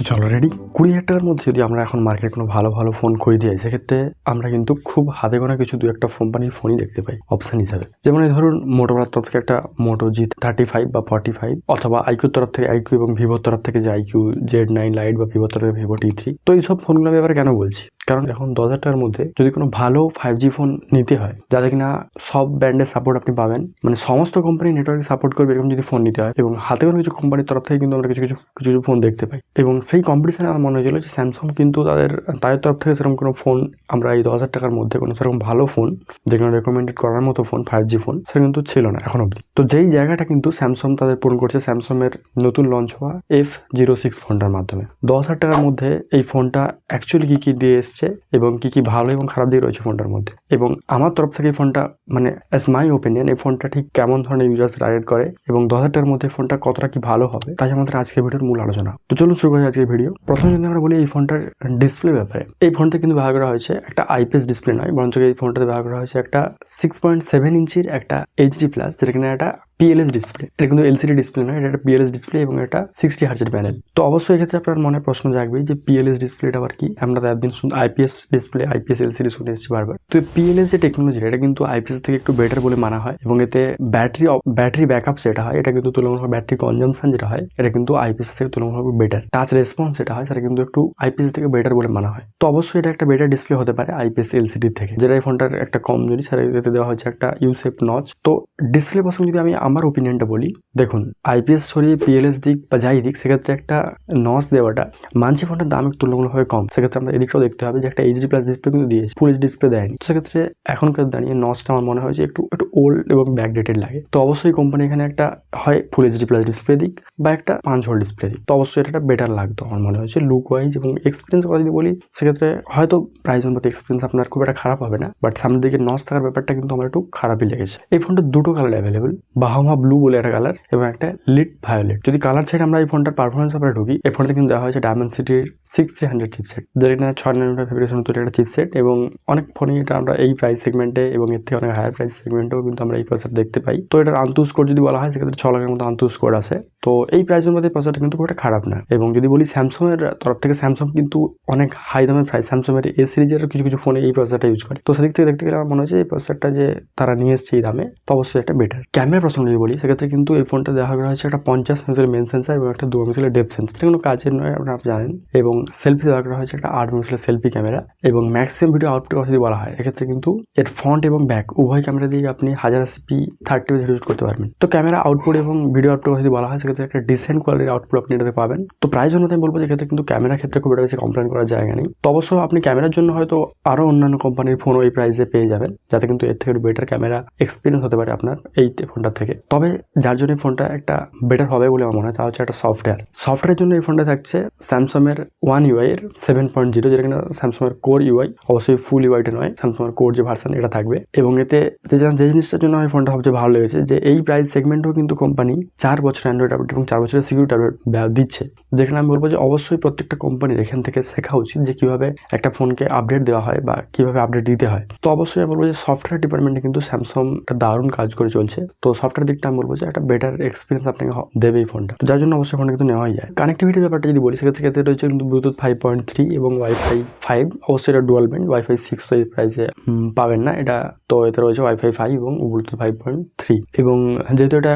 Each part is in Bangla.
তো চলো রেডি কুড়ি হাজার টাকার মধ্যে যদি আমরা এখন মার্কেটে কোনো ভালো ভালো ফোন খরিদি যাই, সেক্ষেত্রে আমরা কিন্তু খুব হাতে গোনা কিছু দু একটা কোম্পানির ফোনই দেখতে পাই অপশান হিসাবে। যেমন ধরুন মোটোলার তরফ থেকে একটা মোটো জি থার্টি ফাইভ বা ফর্টি ফাইভ অথবা আইকিউর তরফ থেকে আইকিউ এবং ভিভোর তরফ থেকে যে আইকিউ জেড নাইন লাইট বা ভিভোর তরফ থেকে ভিভো টি থ্রি তো এইসব ফোনগুলো আমি এবার কেন বলছি? কারণ এখন দশ হাজার টাকার মধ্যে যদি কোনো ভালো ফাইভ জি ফোন নিতে হয়, যাতে কিনা সব ব্র্যান্ডের সাপোর্ট আপনি পাবেন মানে সমস্ত কোম্পানি নেটওয়ার্ক সাপোর্ট করবে এরকম যদি ফোন নিতে হয়, এবং হাতে কোনো কিছু কোম্পানির তরফ থেকে কিন্তু আমরা কিছু কিছু কিছু কিছু ফোন দেখতে পাই, এবং সেই কম্পিটিশানে আমার মনে হয়েছিল যে স্যামসাং কিন্তু তাদের তাদের তরফ থেকে সেরকম কোনো ফোন আমরা এই দশ হাজার টাকার মধ্যে কোনো সেরকম ভালো ফোন যেখানে রেকমেন্ডেড করার মতো ফোন ফাইভ জি ফোন সেটা কিন্তু ছিল না এখন অবধি। তো যেই জায়গাটা কিন্তু স্যামসাং তাদের পূরণ করছে স্যামসাংয়ের নতুন লঞ্চ হওয়া এফ জিরো সিক্স ফোনটার মাধ্যমে। দশ হাজার টাকার মধ্যে এই ফোনটা অ্যাকচুয়ালি কী কী দিয়ে এসছে এবং কী কী ভালো এবং খারাপ দিক রয়েছে ফোনটার মধ্যে। এবং আমার তরফ থেকে এই ফোনটা মানে অ্যাজ মাই ওপিনিয়ন এই ফোনটা ঠিক কেমন ধরনের ইউজার্স টার্গেট করে এবং দশ হাজার টাকার মধ্যে ফোনটা কতটা কি ভালো হবে, তাই আমাদের আজকের ভিডিওর মূল আলোচনা। তো চলুন শুরু করি আজকের ভিডিও প্রথমে যদি আমরা বলি এই ফোনটার ডিসপ্লে ব্যাপারে, এই ফোনটা কিন্তু ব্যবহার করা হয়েছে একটা আইপিএস ডিসপ্লে নয়, বরঞ্চ এই ফোনটাতে ব্যবহার করা হয়েছে একটা সিক্স পয়েন্ট সেভেন ইঞ্চির একটা এইচডি প্লাস যেটা কিনা একটা পিএলএস ডিসপ্লে এটা কিন্তু এলসিডি ডিসপ্লে নয়, এটা একটা পিএলএস ডিসপ্লে এবং এটা সিক্সটি হার্জের প্যানেল তো অবশ্যই এক্ষেত্রে আপনার মনে প্রশ্ন জাগবেই যে পিএলএস ডিসপ্লেটা আবার কি? আমরা তো একদিন শুধু আইপিএস ডিসপ্লে আইপিএস এলসিডি শুনে এসেছি বারবার। তো পিএলএস যে টেকনোলজি এটা কিন্তু আইপিএস থেকে একটু বেটার বলে মানা হয় এবং এতে ব্যাটারি ব্যাটারি ব্যাকআপ যেটা হয়, এটা কিন্তু তুলনামূলক ব্যাটারি কনজামশন যেটা হয়, এটা কিন্তু আইপিএস থেকে তুলনামূলক বেটার টাচ রেসপন্স যেটা হয়, সেটা কিন্তু একটু আইপিএস থেকে বেটার বলে মানা হয়। তো অবশ্যই এটা একটা বেটার ডিসপ্লে হতে পারে আইপিএস এলসিডি থেকে। যেটা এই ফোনটার একটা কম সেটা এতে দেওয়া হয়েছে একটা ইউসেপ নচ তো ডিসপ্লে প্রসঙ্গে যদি আমি আমার ওপিনিয়নটা বলি, দেখুন আইপিএস সরিয়ে পিএলএস দিক বা যাই দিক, সেক্ষেত্রে একটা নচ দেওয়াটা মানছি ফোনটার দাম একটু তুলনামূলকভাবে কম। সেক্ষেত্রে আমরা এদিকটাও দেখতে হবে যে একটা এইচডি প্লাস ডিসপ্লে কিন্তু দিয়েছে ফুল ডিসপ্লে দেয়নি। সেক্ষেত্রে এখনকার দাঁড়িয়ে নচটা আমার মনে হয় যে একটু একটু ওল্ড এবং ব্যাকডেটেড লাগে। তো অবশ্যই কোম্পানি এখানে একটা হয় ফুল এইচডি প্লাস ডিসপ্লে দিক বা একটা পাঁচ হোল ডিসপ্লে দিক। তো অবশ্যই এটা বেটার লাগতো, আমার মনে হয়েছে লুক ওয়াইজ এবং এক্সপিরিয়েন্স কথা যদি বলি, সেক্ষেত্রে হয়তো প্রাইস অনুপাতে এক্সপিরিয়েন্স আপনার খুব একটা খারাপ হবে না বাট সামনের দিকে নস থাকার ব্যাপারটা কিন্তু আমার একটু খারাপই লেগেছে। এই ফোনটা দুটো কালার অ্যাভেলেবল বাহামা ব্লু বলে একটা কালার এবং একটা লিট ভায়োলেট যদি কালার ছেড়ে আমরা এই ফোনটার পারফরমেন্স ব্যাপারে ঢুকি, এই ফোনটা কিন্তু দেওয়া হয়েছে ডায়মন্ড সিটির সিক্স থ্রি হান্ড্রেড চিপসেট যেটা কিনা ছয় নাইনটা ফেব্রিকেশন তৈরি একটা চিপসেট এবং অনেক ফোনে এটা আমরা এই প্রাইস সেগমেন্টে এবং এর থেকে অনেক হায়ার প্রাইস সেগমেন্টেও কিন্তু আমরা এই প্রসেসর দেখতে পাই। তো এটার আন্তুস স্কোর যদি বলা হয়, সেক্ষেত্রে ছ লাখের মতো আন্তুস স্কোর আছে। তো এই প্রাইসের মধ্যে প্রসেসরটা কিন্তু খুব একটা খারাপ না। এবং যদি বলি স্যামসংয়ের তরফ থেকে স্যামসং কিন্তু অনেক হাই দামের প্রাইস স্যামসংয়ের এ সিরিজের কিছু কিছু ফোনে এই প্রসেসরটা ইউজ করে। তো সেদিক থেকে দেখতে গেলে আমার মনে হচ্ছে এই প্রসেসরটা যে তারা নিয়ে এসছে এই দামে, তো অবশ্যই একটা বেটার ক্যামেরা প্রসঙ্গ যদি বলি, সেক্ষেত্রে কিন্তু এই ফোনটা দেখা করা হয়েছে একটা পঞ্চাশ মেগাপিক্সেলের মেন সেন্সার এবং একটা দু মেগাপিক্সেলের ডেপ সেন্সার কোনো কাজের নয়, আপনারা জানেন। এবং সেলফি দেওয়া করা হয়েছে একটা আট মেগাপিক্সেলের সেলফি ক্যামেরা এবং ম্যাক্সিমাম ভিডিও আউটপুট কথা যদি বলা হয়, এক্ষেত্রে কিন্তু এর ফ্রন্ট এবং ব্যাক উভয় ক্যামেরা দিয়ে আপনি হাজার সিপি থার্টি ভিডিও ইউজ করতে পারবেন। তো ক্যামেরা আউটপুট এবং ভিডিও আউটপুট যদি বলা হয়, সেক্ষেত্রে একটা ডিসেন্ট কোয়ালিটির আউটপুট আপনি এটাতে পাবেন। তো প্রাইস অনুযায়ী আমি বলব যে এক্ষেত্রে কিন্তু ক্যামেরার ক্ষেত্রে খুব একটা বেশি কমপ্লেন করার জায়গা নেই। তো অবশ্য আপনি ক্যামেরার জন্য হয়তো আরও অন্যান্য কোম্পানির ফোন ওই প্রাইসে পেয়ে যাবেন, যাতে কিন্তু এর থেকে বেটার ক্যামেরা এক্সপিরিয়েন্স হতে পারে আপনার এই ফোনটার থেকে। তবে যার জন্য এই ফোনটা একটা বেটার হবে বলে আমার মনে হয়, তা হচ্ছে একটা সফটওয়্যার সফটওয়্যারের জন্য এই ফোনটা থাকছে স্যামসাং এর ওয়ান ইউআই এর সেভেন পয়েন্ট জিরো যেটা কিনা স্যামসাং এর কোর ইউআই অবশ্যই ফুল ইউআইটা নয় স্যামসাং এর কোর যে ভার্সন এটা থাকবে। এবং এতে যে যে জিনিসটার জন্য এই ফোনটা সবচেয়ে ভালো লেগেছে, যে এই প্রাইস সেগমেন্টেও কিন্তু কোম্পানি চার বছর অ্যান্ড্রয়েড আপডেট এবং চার বছরের সিকিউরিটি আপডেট দিচ্ছে। যেখানে আমি বলব যে অবশ্যই প্রত্যেকটা কোম্পানির এখান থেকে শেখা উচিত যে কীভাবে একটা ফোনকে আপডেট দেওয়া হয় বা কীভাবে আপডেট দিতে হয়। তো অবশ্যই আমি বলব যে সফটওয়্যার ডিপার্টমেন্টে কিন্তু স্যামসাং একটা দারুণ কাজ করে চলছে। তো সফটওয়্যার দিকটা আমি বলব যে একটা বেটার এক্সপিরিয়েন্স আপনাকে দেবে এই ফোনটা। তো যার জন্য অবশ্যই ফোনটা কিন্তু নেওয়াই যায়। কানেক্টিভিটির ব্যাপারটা যদি বলি, সেক্ষেত্রে ক্ষেত্রে রয়েছে কিন্তু ব্লুটুথ ফাইভ পয়েন্ট থ্রি এবং ওয়াইফাই ফাইভ অবশ্যই এটা ডুয়াল ব্যান্ড ওয়াইফাই সিক্স তো এই প্রাইসে পাবেন না। এটা তো এতে রয়েছে ওয়াইফাই ফাইভ এবং ব্লুটুথ ফাইভ পয়েন্ট থ্রি এবং যেহেতু এটা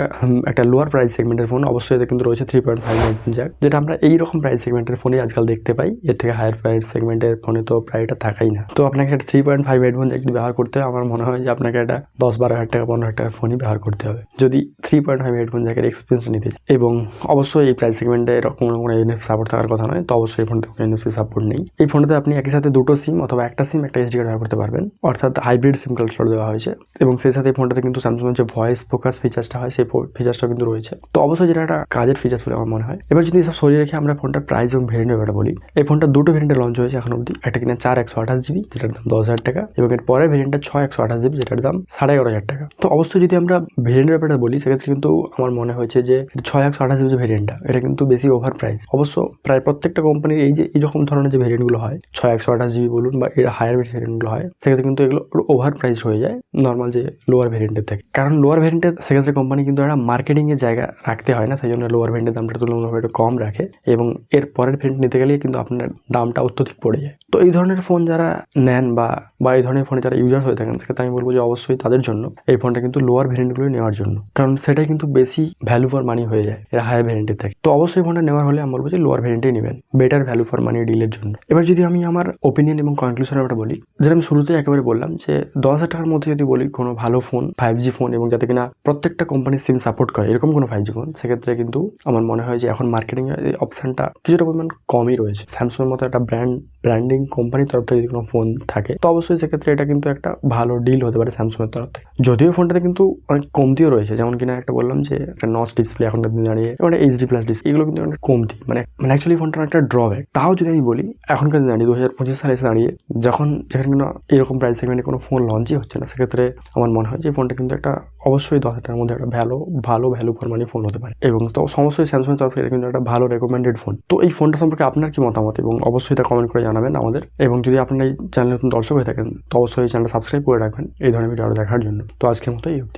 একটা লোয়ার প্রাইস সেগমেন্টের ফোন অবশ্যই এতে কিন্তু রয়েছে থ্রি পয়েন্ট ফাইভ জ্যাক যেটা আমরা এই রকম প্রাইস সেগমেন্টের ফোনই আজকাল দেখতে পাই। এর থেকে হায়ার প্রাইস সেগমেন্টের ফোনে তো প্রায় এটা থাকাই না। তো আপনাকে একটা three point five headphone jack ব্যবহার করতে হয় আমার মনে হয় যে আপনাকে একটা দশ বারো হাজার টাকা, পনেরো হাজার টাকার ফোনই ব্যবহার করতে হবে। যদি থ্রি পয়েন্ট ফাইভ হেডফোন জ্যাকের এক্সপিরিয়েন্স নিতে। এবং অবশ্যই এই প্রাইস সেগমেন্টে এরকম কোনো এনএফসি সাপোর্ট থাকার কথা নয়, তো অবশ্যই এই ফোনটাতে এনএফসি সাপোর্ট নেই। এই ফোনটাতে আপনি একই সাথে দুটো সিম অথবা একটা সিম একটা এসডি কার্ড ব্যবহার করতে পারবেন। অর্থাৎ হাইব্রিড সিম কার্ড স্লট দেওয়া হয়েছে, এবং সেই সাথে এই ফোনটাতে কিন্তু স্যামসাং যে ভয়েস ফোকাস ফিচার্সটা হয়, সেই ফিচার্সটা কিন্তু রয়েছে। তো অবশ্যই যেটা একটা কাজের ফিচার্স বলে আমার মনে হয়। এবার যদি এসব সরিয়ে রেখে আমরা ফোনটার প্রাইস এবং ভেরিয়েন্ট ব্যাপারটা বলি, এই ফোনটা দুটো ভেরিয়েন্টে লঞ্চ হয়েছে এখন অবধি একটা কিনা চার একশো আঠাশ জিবি, যেটার দাম দশ হাজার টাকা, এবং এর পরের ভেরিয়েন্টটা ছয় একশো আঠাশ জিবি, যেটার দাম সাড়ে এগারো হাজার টাকা। তো অবশ্যই যদি আমরা ভেরিয়েন্টের ব্যাপারটা বলি, সেক্ষেত্রে কিন্তু আমার মনে হয়েছে যে ছয় একশো আঠাশ জিবি যে ভেরিয়েন্টটা, এটা কিন্তু বেশি ওভার প্রাইস অবশ্য প্রায় প্রত্যেকটা কোম্পানির এই যে এইরকম ধরনের যে ভেরিয়েন্টগুলো হয়, ছয় একশো আঠাশ জিবি বলুন বা এর হায়ার ভেরিয়েন্টগুলো হয়, সেক্ষেত্রে কিন্তু এগুলো ওভার প্রাইস হয়ে যায় নর্মাল যে লোয়ার ভেরিয়েন্টের থেকে। কারণ লোয়ার ভেরিয়েন্টের সেক্ষেত্রে কোম্পানি কিন্তু একটা মার্কেটিংয়ের জায়গা রাখতে হয় না, সেই জন্য লোয়ার ভেরিয়েন্টের দামটা তুলনামূলকভাবে একটু কম রাখে, এবং এর পরের ভেরিয়েন্ট নিতে গেলে কিন্তু আপনার দামটা অত্যধিক পড়ে যায়। তো এই ধরনের ফোন যারা নেন বা বা এই ধরনের ফোনে যারা ইউজার হয়ে থাকেন, সেক্ষেত্রে আমি বলব যে অবশ্যই তাদের জন্য এই ফোনটা কিন্তু লোয়ার ভেরিয়েন্টগুলো নেওয়ার জন্য। কারণ সেটাই কিন্তু বেশি ভ্যালু ফর মানি হয়ে যায়, এর হায়ার ভেরিয়েন্টের থাকে। তো অবশ্যই ফোনটা নেওয়ার হলে আমি বলব যে লোয়ার ভেরিয়েন্টেই নেবেন বেটার ভ্যালু ফর মানি ডিলের জন্য। এবার যদি আমি আমার ওপিনিয়ন এবং কনক্লুশনের ব্যাপারে বলি, যেটা আমি শুরুতে একেবারে বললাম যে দশ হাজার টাকার মধ্যে যদি বলি কোনো ভালো ফোন ফাইভ জি ফোন এবং যাতে কিনা প্রত্যেকটা কোম্পানির সিম সাপোর্ট করে, এরকম কোনো ফাইভ জি ফোন সেক্ষেত্রে কিন্তু আমার মনে হয় যে এখন মার্কেটিং অপশনটা কিছুটা পরিমাণ কমই রয়েছে। স্যামসংয়ের মতো একটা ব্র্যান্ড ব্র্যান্ডিং কোম্পানির তরফ থেকে যদি কোনো ফোন থাকে, তো অবশ্যই সেক্ষেত্রে এটা কিন্তু একটা ভালো ডিল হতে পারে স্যামসংয়ের তরফ থেকে। যদিও ফোনটাতে কিন্তু অনেক কমতিও রয়েছে, যেমন কিনা একটা বললাম যে একটা নচ ডিসপ্লে দিনে দাঁড়িয়ে এবং এইচডি প্লাস ডিসপ্লে এগুলো কিন্তু অনেক কমতি মানে মানে অ্যাকচুয়ালি ফোনটার একটা ড্রব্যাক তাও যদি আমি বলি এখনকার দিনে দাঁড়িয়ে দু হাজার পঁচিশ সালে এসে দাঁড়িয়ে, যখন যেখানে কিনা এরকম প্রাইস সেগমেন্টে কোনো ফোন লঞ্চই হচ্ছে না, সেক্ষেত্রে আমার মনে হয় যে ফোনটা কিন্তু একটা অবশ্যই দশ হাজার টাকার মধ্যে একটা ভ্যালো ভালো ভ্যালু ফর মানি ফোন হতে পারে। এবং তো সমস্যাই স্যামসাং তরফ থেকে কিন্তু একটা ভালো রেকমেন্ডেড ফোন তো এই ফোনটা সম্পর্কে আপনার কি মতামত? এবং অবশ্যই তা কমেন্ট করে জানাবেন আমাদের। এবং যদি আপনারা এই চ্যানেল নতুন দর্শক হয়ে থাকেন, তো অবশ্যই চ্যানেলটা সাবস্ক্রাইব করে রাখবেন। এই ধরনের ভিডিও আরও দেখার জন্য। তো আজকের মতো এই অবধি।